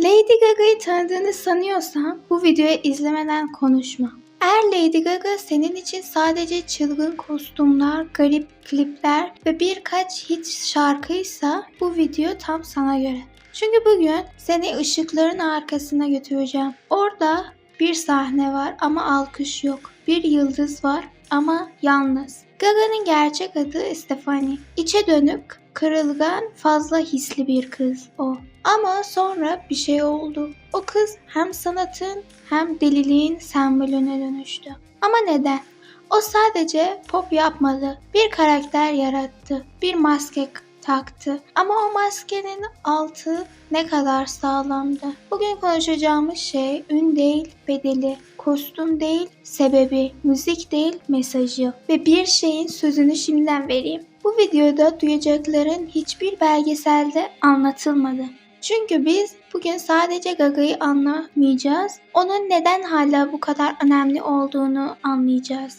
Lady Gaga'yı tanıdığını sanıyorsan bu videoyu izlemeden konuşma. Eğer Lady Gaga senin için sadece çılgın kostümler, garip klipler ve birkaç hit şarkıysa bu video tam sana göre. Çünkü bugün seni ışıkların arkasına götüreceğim. Orada bir sahne var ama alkış yok. Bir yıldız var ama yalnız. Gaga'nın gerçek adı Stephanie. İçe dönük, kırılgan, fazla hisli bir kız o. Ama sonra bir şey oldu. O kız hem sanatın hem deliliğin sembolüne dönüştü. Ama neden? O sadece pop yapmadı. Bir karakter yarattı. Bir maske taktı. Ama o maskenin altı ne kadar sağlamdı. Bugün konuşacağımız şey ün değil bedeli, kostüm değil sebebi, müzik değil mesajı ve bir şeyin sözünü şimdiden vereyim. Bu videoda duyacakların hiçbir belgeselde anlatılmadı. Çünkü biz bugün sadece Gaga'yı anlamayacağız, onun neden hala bu kadar önemli olduğunu anlayacağız.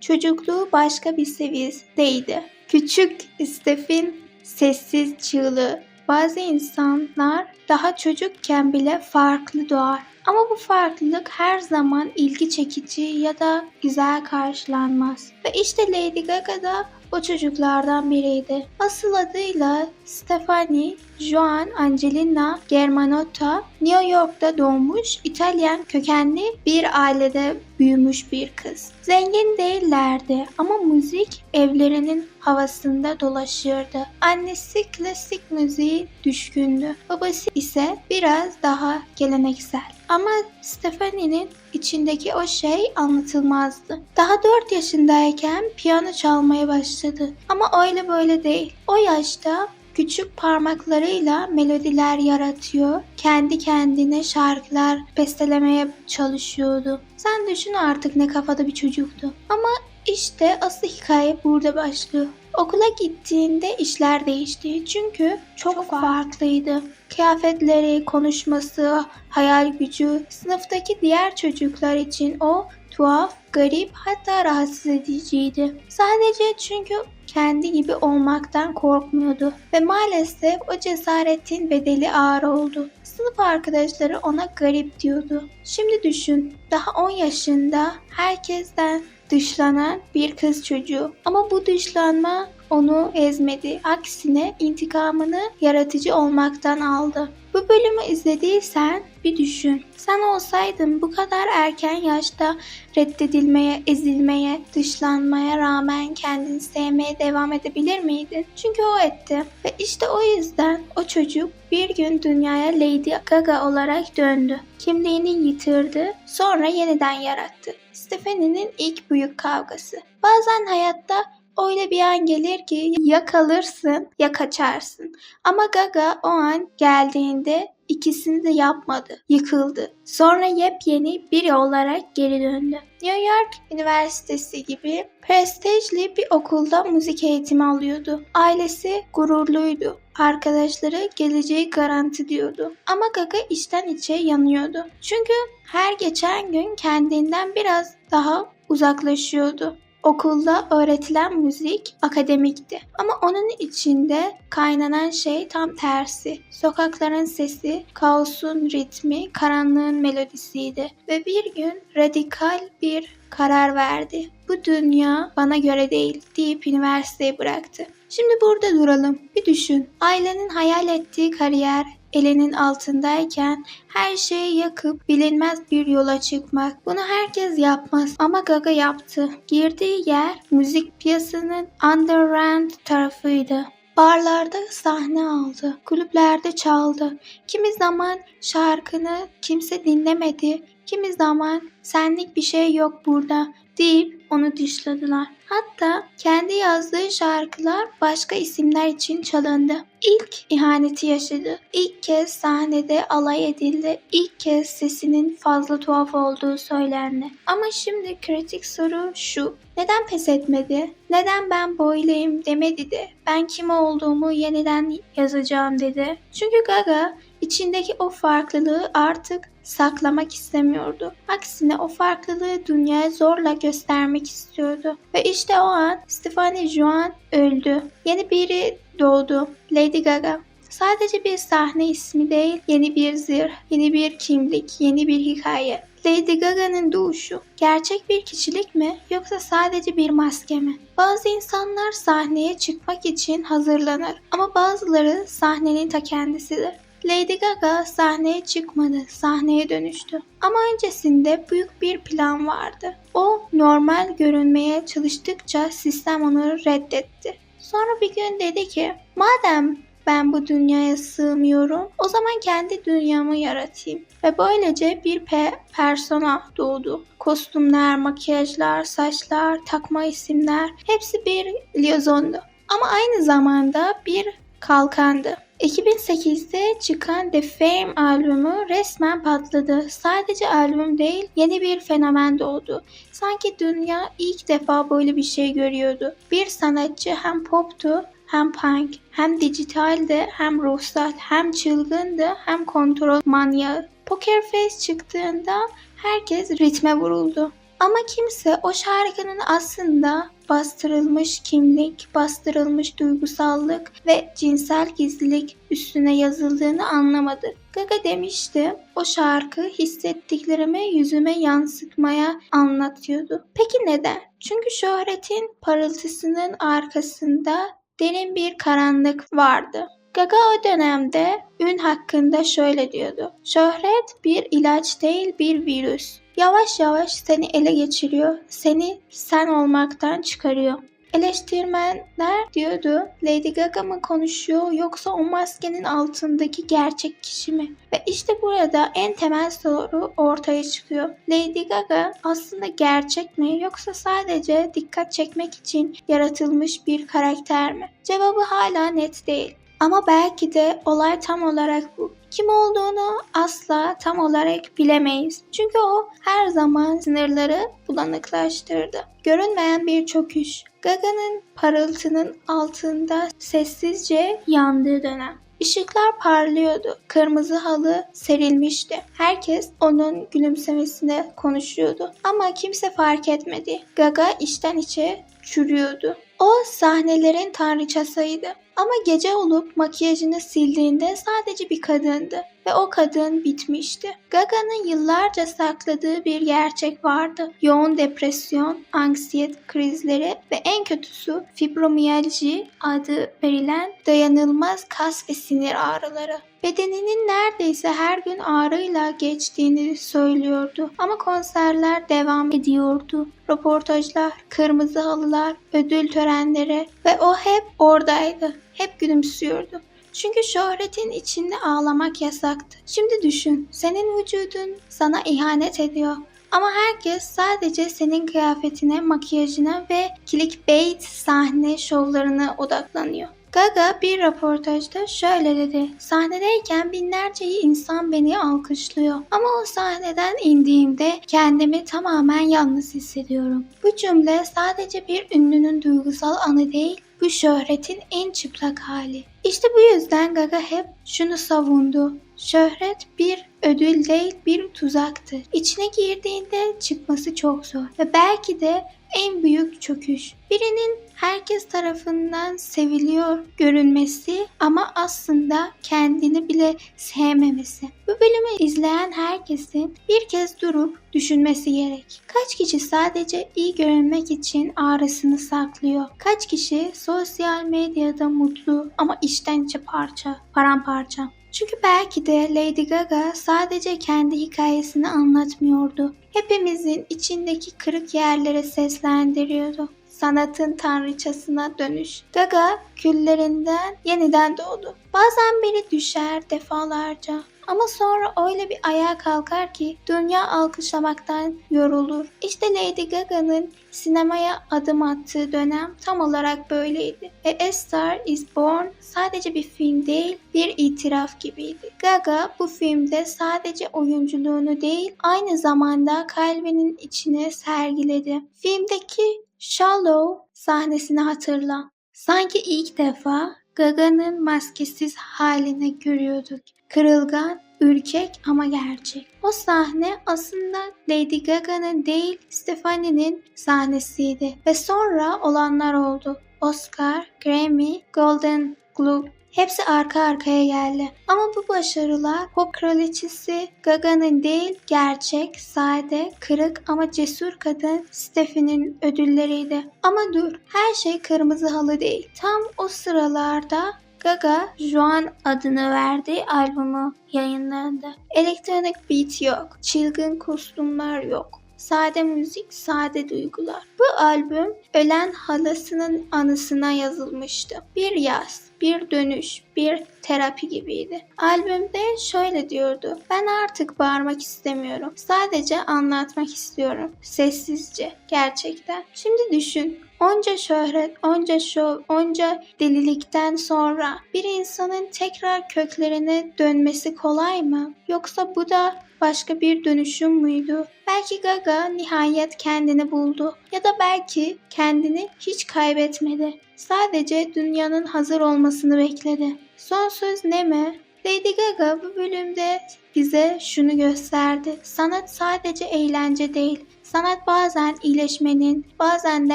Çocukluğu başka bir seviyedeydi. Küçük Stef'in sessiz çığlığı. Bazı insanlar daha çocukken bile farklı doğar. Ama bu farklılık her zaman ilgi çekici ya da güzel karşılanmaz. Ve işte Lady Gaga o çocuklardan biriydi. Asıl adıyla Stephanie Joan Angelina Germanotta, New York'ta doğmuş İtalyan kökenli bir ailede büyümüş bir kız. Zengin değillerdi ama müzik evlerinin havasında dolaşırdı. Annesi klasik müziği düşkündü. Babası ise biraz daha geleneksel. Ama Stephanie'nin içindeki o şey anlatılmazdı. Daha 4 yaşındayken piyano çalmaya başladı. Ama öyle böyle değil. O yaşta küçük parmaklarıyla melodiler yaratıyor, kendi kendine şarkılar bestelemeye çalışıyordu. Sen düşün artık ne kafada bir çocuktu. Ama işte asıl hikaye burada başlıyor. Okula gittiğinde işler değişti çünkü çok, çok farklıydı. Kıyafetleri, konuşması, hayal gücü, sınıftaki diğer çocuklar için o tuhaf, garip hatta rahatsız ediciydi. Sadece çünkü kendi gibi olmaktan korkmuyordu ve maalesef o cesaretin bedeli ağır oldu. Sınıf arkadaşları ona garip diyordu. Şimdi düşün, daha 10 yaşında herkesten dışlanan bir kız çocuğu. Ama bu dışlanma onu ezmedi. Aksine intikamını yaratıcı olmaktan aldı. Bu bölümü izlediysen bir düşün. Sen olsaydın bu kadar erken yaşta reddedilmeye, ezilmeye, dışlanmaya rağmen kendini sevmeye devam edebilir miydin? Çünkü o etti. Ve işte o yüzden o çocuk bir gün dünyaya Lady Gaga olarak döndü. Kimliğini yitirdi, sonra yeniden yarattı. Stephanie'nin ilk büyük kavgası. Bazen hayatta öyle bir an gelir ki ya kalırsın ya kaçarsın. Ama Gaga o an geldiğinde ikisini de yapmadı. Yıkıldı. Sonra yepyeni biri olarak geri döndü. New York Üniversitesi gibi prestijli bir okulda müzik eğitimi alıyordu. Ailesi gururluydu. Arkadaşları geleceği garanti diyordu. Ama Gaga içten içe yanıyordu. Çünkü her geçen gün kendinden biraz daha uzaklaşıyordu. Okulda öğretilen müzik akademikti ama onun içinde kaynanan şey tam tersi. Sokakların sesi, kaosun ritmi, karanlığın melodisiydi ve bir gün radikal bir karar verdi. Bu dünya bana göre değil deyip üniversiteyi bıraktı. Şimdi burada duralım. Bir düşün. Ailenin hayal ettiği kariyer, elinin altındayken her şeyi yakıp bilinmez bir yola çıkmak. Bunu herkes yapmaz ama Gaga yaptı. Girdiği yer müzik piyasasının underground tarafıydı. Barlarda sahne aldı, kulüplerde çaldı. Kimi zaman şarkını kimse dinlemedi, kimi zaman senlik bir şey yok burada deyip onu dışladılar. Hatta kendi yazdığı şarkılar başka isimler için çalındı. İlk ihaneti yaşadı. İlk kez sahnede alay edildi. İlk kez sesinin fazla tuhaf olduğu söylendi. Ama şimdi kritik soru şu. Neden pes etmedi? Neden ben böyleyim demedi de ben kim olduğumu yeniden yazacağım dedi. Çünkü Gaga içindeki o farklılığı artık saklamak istemiyordu. Aksine o farklılığı dünyaya zorla göstermek istiyordu. Ve işte o an Stephanie Joan öldü. Yeni biri doğdu. Lady Gaga. Sadece bir sahne ismi değil, yeni bir zırh, yeni bir kimlik, yeni bir hikaye. Lady Gaga'nın doğuşu gerçek bir kişilik mi yoksa sadece bir maske mi? Bazı insanlar sahneye çıkmak için hazırlanır ama bazıları sahnenin ta kendisidir. Lady Gaga sahneye çıkmadı, sahneye dönüştü. Ama öncesinde büyük bir plan vardı. O normal görünmeye çalıştıkça sistem onu reddetti. Sonra bir gün dedi ki, madem ben bu dünyaya sığmıyorum. O zaman kendi dünyamı yaratayım. Ve böylece bir pe persona doğdu. Kostümler, makyajlar, saçlar, takma isimler hepsi bir illüzyondu. Ama aynı zamanda bir kalkandı. 2008'de çıkan The Fame albümü resmen patladı. Sadece albüm değil, yeni bir fenomen doğdu. Sanki dünya ilk defa böyle bir şey görüyordu. Bir sanatçı hem poptu hem punk, hem dijitaldi, hem ruhsal, hem çılgındı, hem kontrol manyağı. Poker Face çıktığında herkes ritme vuruldu. Ama kimse o şarkının aslında bastırılmış kimlik, bastırılmış duygusallık ve cinsel gizlilik üstüne yazıldığını anlamadı. Gaga demişti, o şarkı hissettiklerimi yüzüme yansıtmaya anlatıyordu. Peki neden? Çünkü şöhretin parıltısının arkasında derin bir karanlık vardı. Gaga o dönemde ün hakkında şöyle diyordu. Şöhret bir ilaç değil bir virüs. Yavaş yavaş seni ele geçiriyor, seni sen olmaktan çıkarıyor. Eleştirmenler diyordu Lady Gaga mı konuşuyor yoksa o maskenin altındaki gerçek kişi mi? Ve işte burada en temel soru ortaya çıkıyor. Lady Gaga aslında gerçek mi yoksa sadece dikkat çekmek için yaratılmış bir karakter mi? Cevabı hala net değil. Ama belki de olay tam olarak bu. Kim olduğunu asla tam olarak bilemeyiz. Çünkü o her zaman sınırları bulanıklaştırdı. Görünmeyen bir çöküş. Gaga'nın parıltının altında sessizce yandığı dönem. Işıklar parlıyordu. Kırmızı halı serilmişti. Herkes onun gülümsemesine konuşuyordu. Ama kimse fark etmedi. Gaga içten içe çürüyordu. O sahnelerin tanrıçasıydı. Ama gece olup makyajını sildiğinde sadece bir kadındı ve o kadın bitmişti. Gaga'nın yıllarca sakladığı bir gerçek vardı. Yoğun depresyon, anksiyet krizleri ve en kötüsü fibromiyalji adı verilen dayanılmaz kas ve sinir ağrıları. Bedeninin neredeyse her gün ağrıyla geçtiğini söylüyordu ama konserler devam ediyordu. Röportajlar, kırmızı halılar, ödül törenleri ve o hep oradaydı. Hep gülümsüyordu. Çünkü şöhretin içinde ağlamak yasaktı. Şimdi düşün, senin vücudun sana ihanet ediyor. Ama herkes sadece senin kıyafetine, makyajına ve clickbait sahne şovlarına odaklanıyor. Gaga bir röportajda şöyle dedi. Sahnedeyken binlerce insan beni alkışlıyor. Ama o sahneden indiğimde kendimi tamamen yalnız hissediyorum. Bu cümle sadece bir ünlünün duygusal anı değil, bu şöhretin en çıplak hali. İşte bu yüzden Gaga hep şunu savundu. Şöhret bir ödül değil bir tuzaktır. İçine girdiğinde çıkması çok zor ve belki de en büyük çöküş. Birinin herkes tarafından seviliyor görünmesi ama aslında kendini bile sevmemesi. Bu bölümü izleyen herkesin bir kez durup düşünmesi gerek. Kaç kişi sadece iyi görünmek için ağrısını saklıyor? Kaç kişi sosyal medyada mutlu ama içten içe parça, paramparça? Çünkü belki de Lady Gaga sadece kendi hikayesini anlatmıyordu. Hepimizin içindeki kırık yerlere seslendiriyordu. Sanatın tanrıçasına dönüş. Gaga küllerinden yeniden doğdu. Bazen biri düşer defalarca. Ama sonra öyle bir ayağa kalkar ki dünya alkışlamaktan yorulur. İşte Lady Gaga'nın sinemaya adım attığı dönem tam olarak böyleydi. Ve A Star Is Born sadece bir film değil, bir itiraf gibiydi. Gaga bu filmde sadece oyunculuğunu değil, aynı zamanda kalbinin içine sergiledi. Filmdeki Shallow sahnesini hatırla. Sanki ilk defa Gaga'nın maskesiz halini görüyorduk. Kırılgan, ürkek ama gerçek. O sahne aslında Lady Gaga'nın değil Stephanie'nin sahnesiydi ve sonra olanlar oldu. Oscar, Grammy, Golden Globe Hepsi arka arkaya geldi. Ama bu başarılar pop kraliçesi Gaga'nın değil, gerçek, sade, kırık ama cesur kadın Steffi'nin ödülleriydi. Ama dur, her şey kırmızı halı değil. Tam o sıralarda Gaga, Juan adını verdiği albümü yayınlandı. Elektronik beat yok, çılgın kostümler yok. Sade müzik, sade duygular. Bu albüm ölen halasının anısına yazılmıştı. Bir yaz, bir dönüş, bir terapi gibiydi. Albümde şöyle diyordu. Ben artık bağırmak istemiyorum. Sadece anlatmak istiyorum. Sessizce, gerçekten. Şimdi düşün. Onca şöhret, onca şov, onca delilikten sonra bir insanın tekrar köklerine dönmesi kolay mı? Yoksa bu da başka bir dönüşüm müydü? Belki Gaga nihayet kendini buldu ya da belki kendini hiç kaybetmedi. Sadece dünyanın hazır olmasını bekledi. Son söz ne mi? Lady Gaga bu bölümde bize şunu gösterdi. Sanat sadece eğlence değil. Sanat bazen iyileşmenin, bazen de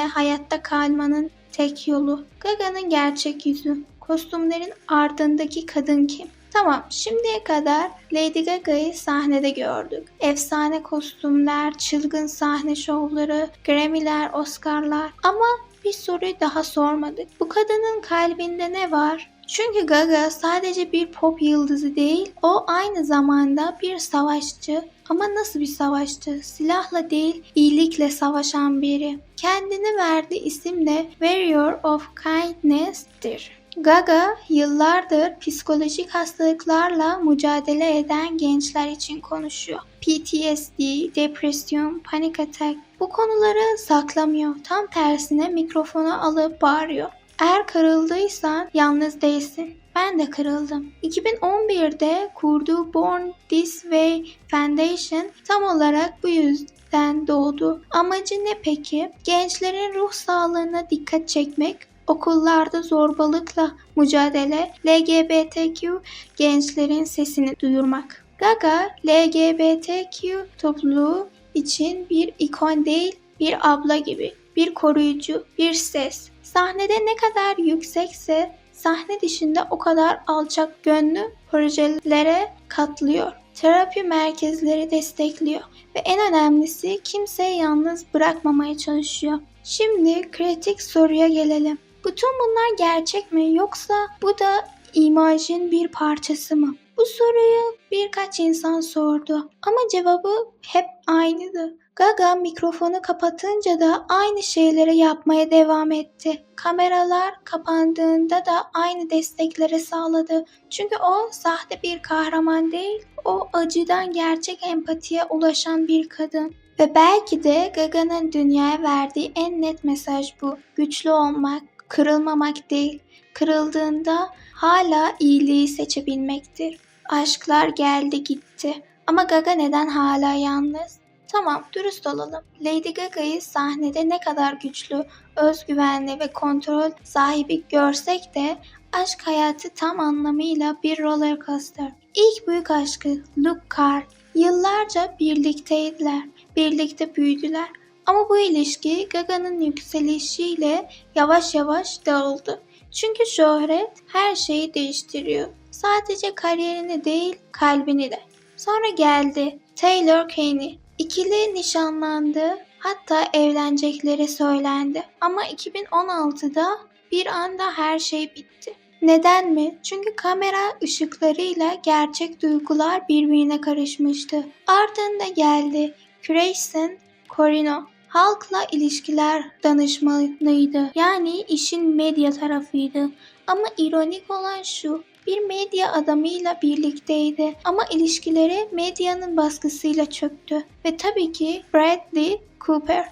hayatta kalmanın tek yolu. Gaga'nın gerçek yüzü. Kostümlerin ardındaki kadın kim? Tamam, şimdiye kadar Lady Gaga'yı sahnede gördük. Efsane kostümler, çılgın sahne şovları, Grammy'ler, Oscar'lar ama bir soruyu daha sormadık. Bu kadının kalbinde ne var? Çünkü Gaga sadece bir pop yıldızı değil, o aynı zamanda bir savaşçı. Ama nasıl bir savaşçı? Silahla değil, iyilikle savaşan biri. Kendini verdiği isim de Warrior of Kindness'tir. Gaga yıllardır psikolojik hastalıklarla mücadele eden gençler için konuşuyor. PTSD, depresyon, panik atak bu konuları saklamıyor. Tam tersine mikrofonu alıp bağırıyor. Eğer kırıldıysan yalnız değilsin. Ben de kırıldım. 2011'de kurduğu Born This Way Foundation tam olarak bu yüzden doğdu. Amacı ne peki? Gençlerin ruh sağlığına dikkat çekmek, okullarda zorbalıkla mücadele, LGBTQ gençlerin sesini duyurmak. Gaga, LGBTQ topluluğu için bir ikon değil, bir abla gibi, bir koruyucu, bir ses. Sahnede ne kadar yüksekse sahne dışında o kadar alçak gönlü projelere katlıyor. Terapi merkezleri destekliyor ve en önemlisi kimseyi yalnız bırakmamaya çalışıyor. Şimdi kritik soruya gelelim. Bütün bunlar gerçek mi yoksa bu da imajın bir parçası mı? Bu soruyu birkaç insan sordu ama cevabı hep aynıydı. Gaga mikrofonu kapatınca da aynı şeyleri yapmaya devam etti. Kameralar kapandığında da aynı destekleri sağladı. Çünkü o sahte bir kahraman değil, o acıdan gerçek empatiye ulaşan bir kadın. Ve belki de Gaga'nın dünyaya verdiği en net mesaj bu. Güçlü olmak, kırılmamak değil, kırıldığında hala iyiliği seçebilmektir. Aşklar geldi gitti. Ama Gaga neden hala yalnız? Tamam, dürüst olalım. Lady Gaga'yı sahnede ne kadar güçlü, özgüvenli ve kontrol sahibi görsek de aşk hayatı tam anlamıyla bir roller coaster. İlk büyük aşkı Luke Carr. Yıllarca birlikteydiler, birlikte büyüdüler. Ama bu ilişki Gaga'nın yükselişiyle yavaş yavaş dağıldı. Çünkü şöhret her şeyi değiştiriyor. Sadece kariyerini değil, kalbini de. Sonra geldi Taylor Kinney. İkili nişanlandı, hatta evlenecekleri söylendi. Ama 2016'da bir anda her şey bitti. Neden mi? Çünkü kamera ışıklarıyla gerçek duygular birbirine karışmıştı. Ardında geldi Grayson Corino. Halkla ilişkiler danışmanıydı. Yani işin medya tarafıydı. Ama ironik olan şu, bir medya adamıyla birlikteydi ama ilişkileri medyanın baskısıyla çöktü. Ve tabii ki Bradley Cooper.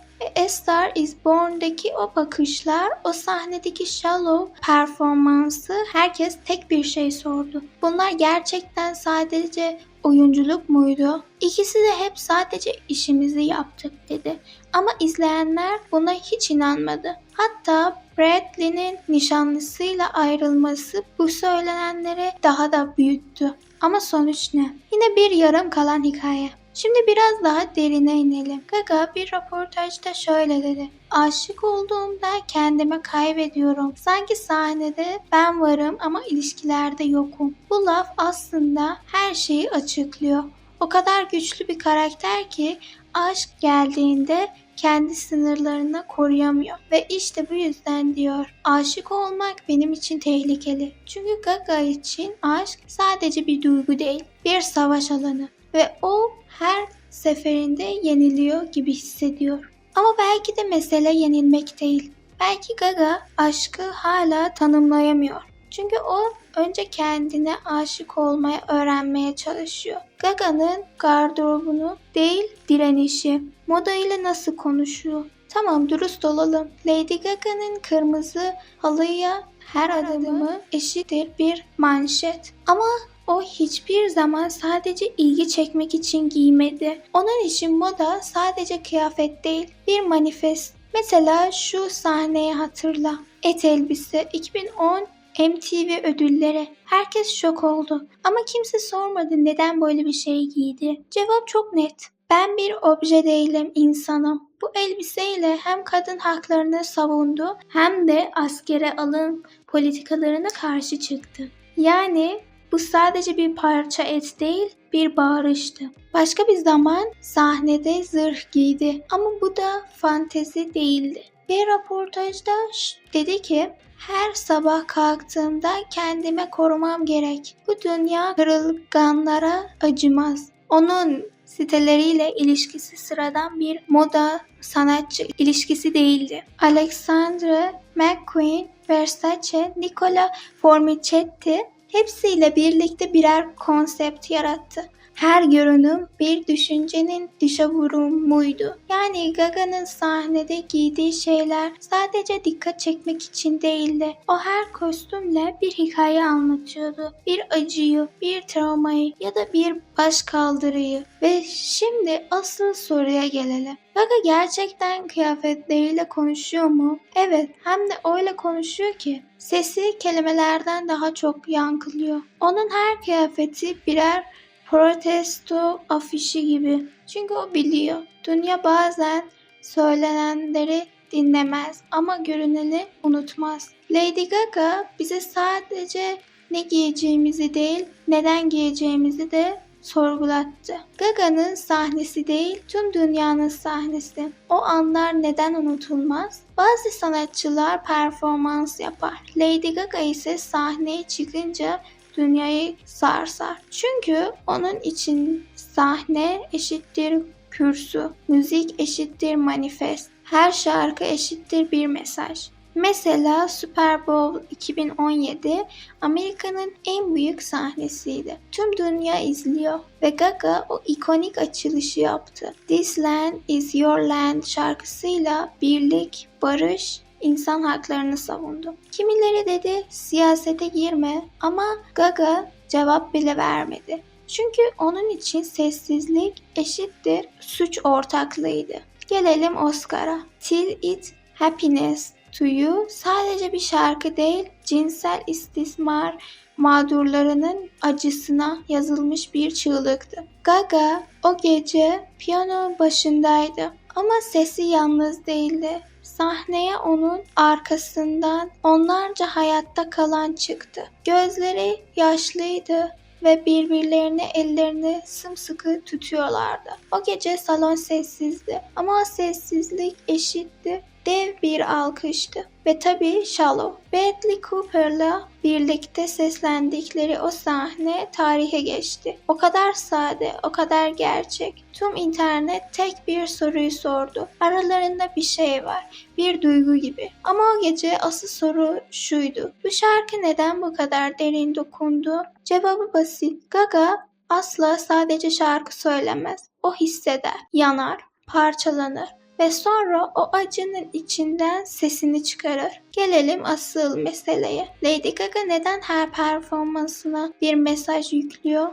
Star Is Born'daki o bakışlar, o sahnedeki shallow performansı herkes tek bir şey sordu. Bunlar gerçekten sadece oyunculuk muydu? İkisi de hep sadece işimizi yaptık dedi. Ama izleyenler buna hiç inanmadı. Hatta Bradley'nin nişanlısıyla ayrılması bu söylenenleri daha da büyüttü. Ama sonuç ne? Yine bir yarım kalan hikaye. Şimdi biraz daha derine inelim. Gaga bir röportajda şöyle dedi. Aşık olduğumda kendimi kaybediyorum. Sanki sahnede ben varım ama ilişkilerde yokum. Bu laf aslında her şeyi açıklıyor. O kadar güçlü bir karakter ki aşk geldiğinde kendi sınırlarını koruyamıyor. Ve işte bu yüzden diyor aşık olmak benim için tehlikeli. Çünkü Gaga için aşk sadece bir duygu değil bir savaş alanı ve o her seferinde yeniliyor gibi hissediyor. Ama belki de mesele yenilmek değil. Belki Gaga aşkı hala tanımlayamıyor. Çünkü o önce kendine aşık olmaya öğrenmeye çalışıyor. Gaga'nın gardırobunu değil direnişi, moda ile nasıl konuşuyor. Tamam dürüst olalım. Lady Gaga'nın kırmızı halıya her adımı eşittir bir manşet. Ama o hiçbir zaman sadece ilgi çekmek için giymedi. Onun için moda sadece kıyafet değil, bir manifest. Mesela şu sahneyi hatırla. Et elbise 2010 MTV ödülleri. Herkes şok oldu. Ama kimse sormadı neden böyle bir şey giydi. Cevap çok net. Ben bir obje değilim, insanım. Bu elbiseyle hem kadın haklarını savundu hem de askere alın politikalarına karşı çıktı. Yani bu sadece bir parça et değil, bir bağırıştı. Başka bir zaman sahnede zırh giydi ama bu da fantezi değildi. Bir röportajda dedi ki her sabah kalktığımda kendime korumam gerek. Bu dünya kırılganlara acımaz. Onun siteleriyle ilişkisi sıradan bir moda sanatçı ilişkisi değildi. Alexandra McQueen, Versace, Nicola Formichetti hepsiyle birlikte birer konsept yarattı. Her görünüm bir düşüncenin dışa vurumuydu. Yani Gaga'nın sahnede giydiği şeyler sadece dikkat çekmek için değildi. O her kostümle bir hikaye anlatıyordu. Bir acıyı, bir travmayı ya da bir baş kaldırıyı. Ve şimdi asıl soruya gelelim. Gaga gerçekten kıyafetleriyle konuşuyor mu? Evet, hem de öyle konuşuyor ki sesi kelimelerden daha çok yankılıyor. Onun her kıyafeti birer protesto afişi gibi. Çünkü o biliyor. Dünya bazen söylenenleri dinlemez ama görüneni unutmaz. Lady Gaga bize sadece ne giyeceğimizi değil, neden giyeceğimizi de sorgulattı. Gaga'nın sahnesi değil, tüm dünyanın sahnesi. O anlar neden unutulmaz? Bazı sanatçılar performans yapar. Lady Gaga ise sahneye çıkınca dünyayı sarsar. Çünkü onun için sahne eşittir kürsü, müzik eşittir manifest, her şarkı eşittir bir mesaj. Mesela Super Bowl 2017 Amerika'nın en büyük sahnesiydi. Tüm dünya izliyor ve Gaga o ikonik açılışı yaptı. This Land is Your Land şarkısıyla birlik, barış insan haklarını savundu. Kimileri dedi siyasete girme ama Gaga cevap bile vermedi. Çünkü onun için sessizlik eşittir suç ortaklığıydı. Gelelim Oscar'a. Till It Happiness to You sadece bir şarkı değil, cinsel istismar mağdurlarının acısına yazılmış bir çığlıktı. Gaga o gece piyano başındaydı ama sesi yalnız değildi. Sahneye onun arkasından onlarca hayatta kalan çıktı. Gözleri yaşlıydı ve birbirlerine ellerini sımsıkı tutuyorlardı. O gece salon sessizdi ama o sessizlik eşitti dev bir alkıştı. Ve tabii Shallow. Bradley Cooper'la birlikte seslendikleri o sahne tarihe geçti. O kadar sade, o kadar gerçek. Tüm internet tek bir soruyu sordu. Aralarında bir şey var. Bir duygu gibi. Ama o gece asıl soru şuydu. Bu şarkı neden bu kadar derin dokundu? Cevabı basit. Gaga asla sadece şarkı söylemez. O hisseder, yanar, parçalanır ve sonra o acının içinden sesini çıkarır. Gelelim asıl meseleye. Lady Gaga neden her performansına bir mesaj yüklüyor?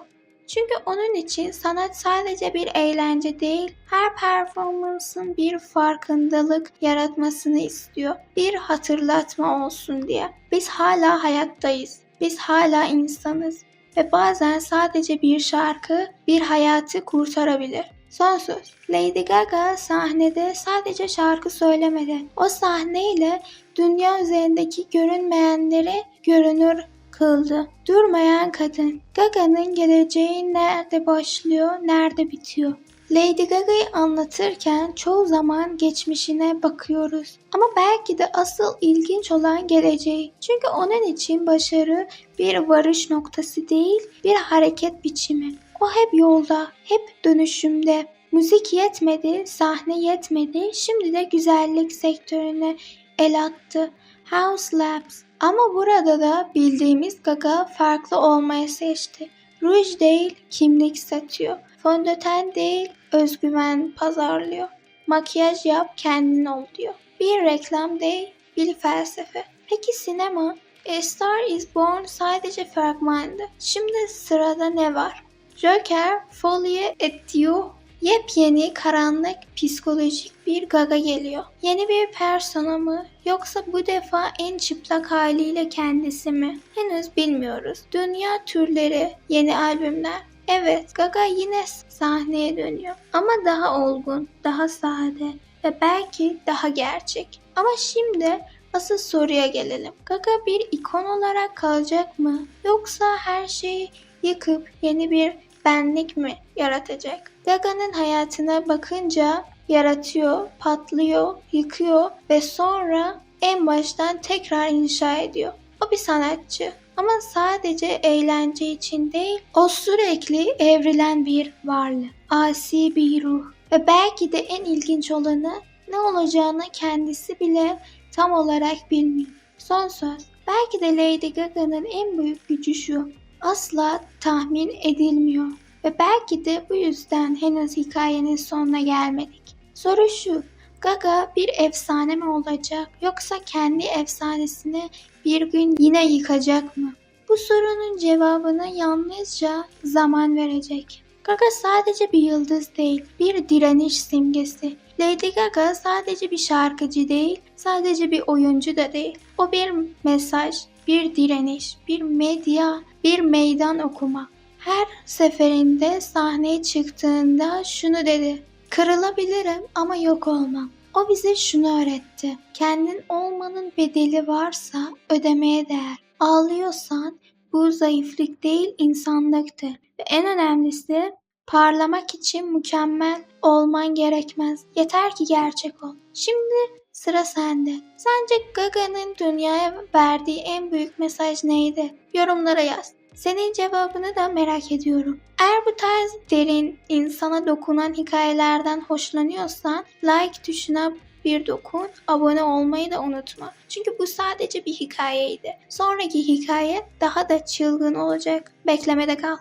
Çünkü onun için sanat sadece bir eğlence değil, her performansın bir farkındalık yaratmasını istiyor. Bir hatırlatma olsun diye. Biz hala hayattayız. Biz hala insanız ve bazen sadece bir şarkı bir hayatı kurtarabilir. Son söz. Lady Gaga sahnede sadece şarkı söylemedi. O sahneyle dünya üzerindeki görünmeyenleri görünür kıldı. Durmayan kadın. Gaga'nın geleceği nerede başlıyor, nerede bitiyor? Lady Gaga'yı anlatırken çoğu zaman geçmişine bakıyoruz. Ama belki de asıl ilginç olan geleceği. Çünkü onun için başarı bir varış noktası değil, bir hareket biçimi. O hep yolda, hep dönüşümde. Müzik yetmedi, sahne yetmedi, şimdi de güzellik sektörüne el attı. House Labs. Ama burada da bildiğimiz Gaga farklı olmayı seçti. Ruj değil, kimlik satıyor. Fondöten değil, özgüven pazarlıyor. Makyaj yap, kendin ol diyor. Bir reklam değil, bir felsefe. Peki sinema? A Star is Born sadece fragmandı. Şimdi sırada ne var? Joker, Folie et Dieu Yepyeni, karanlık, psikolojik bir gaga geliyor. Yeni bir persona mı yoksa bu defa en çıplak haliyle kendisi mi? Henüz bilmiyoruz. Dünya türleri, yeni albümler. Evet, Gaga yine sahneye dönüyor. Ama daha olgun, daha sade ve belki daha gerçek. Ama şimdi asıl soruya gelelim. Gaga bir ikon olarak kalacak mı? Yoksa her şeyi yıkıp yeni bir benlik mi yaratacak? Gaga'nın hayatına bakınca yaratıyor, patlıyor, yıkıyor ve sonra en baştan tekrar inşa ediyor. O bir sanatçı ama sadece eğlence için değil, o sürekli evrilen bir varlık, asi bir ruh ve belki de en ilginç olanı ne olacağını kendisi bile tam olarak bilmiyor. Son söz. Belki de Lady Gaga'nın en büyük gücü şu. Asla tahmin edilmiyor. Ve belki de bu yüzden henüz hikayenin sonuna gelmedik. Soru şu. Gaga bir efsane mi olacak yoksa kendi efsanesini bir gün yine yıkacak mı? Bu sorunun cevabını yalnızca zaman verecek. Gaga sadece bir yıldız değil, bir direniş simgesi. Lady Gaga sadece bir şarkıcı değil, sadece bir oyuncu da değil. O bir mesaj, bir direniş, bir medya, bir meydan okuma. Her seferinde sahneye çıktığında şunu dedi. Kırılabilirim ama yok olmam. O bize şunu öğretti. Kendin olmanın bedeli varsa ödemeye değer. Ağlıyorsan bu zayıflık değil insanlıktır. Ve en önemlisi parlamak için mükemmel olman gerekmez. Yeter ki gerçek ol. Şimdi sıra sende. Sence Gaga'nın dünyaya verdiği en büyük mesaj neydi? Yorumlara yaz. Senin cevabını da merak ediyorum. Eğer bu tarz derin, insana dokunan hikayelerden hoşlanıyorsan like tuşuna bir dokun, abone olmayı da unutma. Çünkü bu sadece bir hikayeydi. Sonraki hikaye daha da çılgın olacak. Beklemede kal.